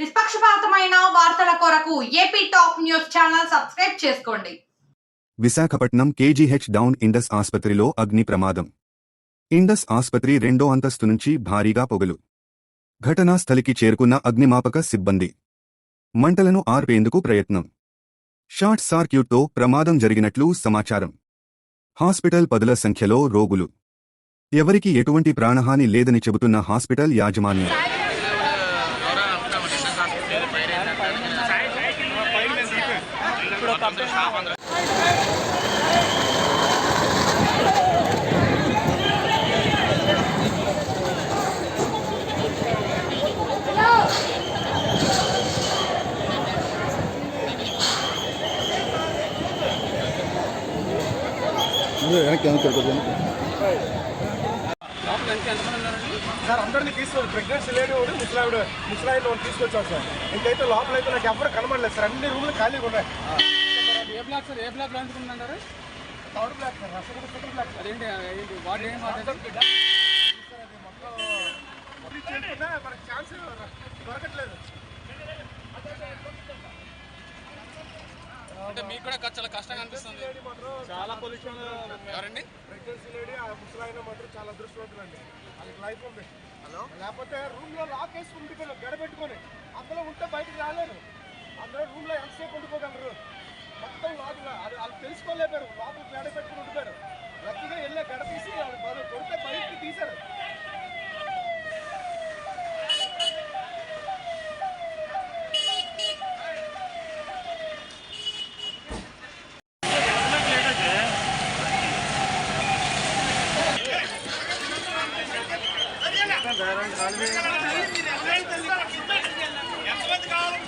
నిష్పక్షపాతమైన వార్తల కొరకు AP top news channel subscribe చేసుకోండి. విశాఖపట్నం కేజీహెచ్ డౌన్ ఇండస్ ఆసుపత్రిలో అగ్ని ప్రమాదం. ఇండస్ ఆసుపత్రి రెండో అంతస్తు నుంచి భారీగా పొగలు. ఘటనా స్థలికి చేరుకున్న అగ్నిమాపక సిబ్బంది. మంటలను ఆర్పేందుకు ప్రయత్నం. షార్ట్ సర్క్యూట్తో ప్రమాదం జరిగినట్లు సమాచారం. హాస్పిటల్ పదుల సంఖ్యలో రోగులు. ఎవరికి ఎటువంటి ప్రాణహాని లేదని చెబుతున్న హాస్పిటల్ యాజమాన్యం. వెనక్కి వెనక్కి వెనక్కి సార్ అందరినీ తీసుకొని ప్రెగ్నెన్సీ లేడీ ఒకటి ముసలావిడ ముసలాయిని ఒకటి తీసుకొచ్చాం సార్. ఇంకైతే లోపల అయితే నాకు ఎవరు కనబడలేదు సార్. అన్ని రూమ్లు ఖాళీగా ఉన్నాయి. A block sir? ఏ బ్లాక్లో అనుకుంటున్నారు third block sir. Second block అదేంటి ఏంటి వాడు ఏం మాట్లాడారు మనకి ఛాన్స్ దొరకట్లేదు. అంటే మీకు కూడా చాలా కష్టంగా అనిపిస్తుంది. చాలా పొల్యూషన్. ఎవరండి? ప్రెగ్నెన్సీ లేడీ ఆ ముసలాయిన మాత్రం చాలా అదృష్టవంతులండి. వాళ్ళకి లైఫ్ ఉంది. హలో? లేకపోతే రూమ్లో లాక్ వేసి ఉండిపోయిన గడ పెట్టుకొని అందులో ఉంటే బయటకు రాలేరు. అందరూ రూమ్లో ఎంతసేపు ఉండిపోగలరు? మొత్తం లోపల అది వాళ్ళు తెలుసుకోలేపారు లోపల గడ పెట్టుకుని ఉండిపోయారు. ఎంతమంది కావాలి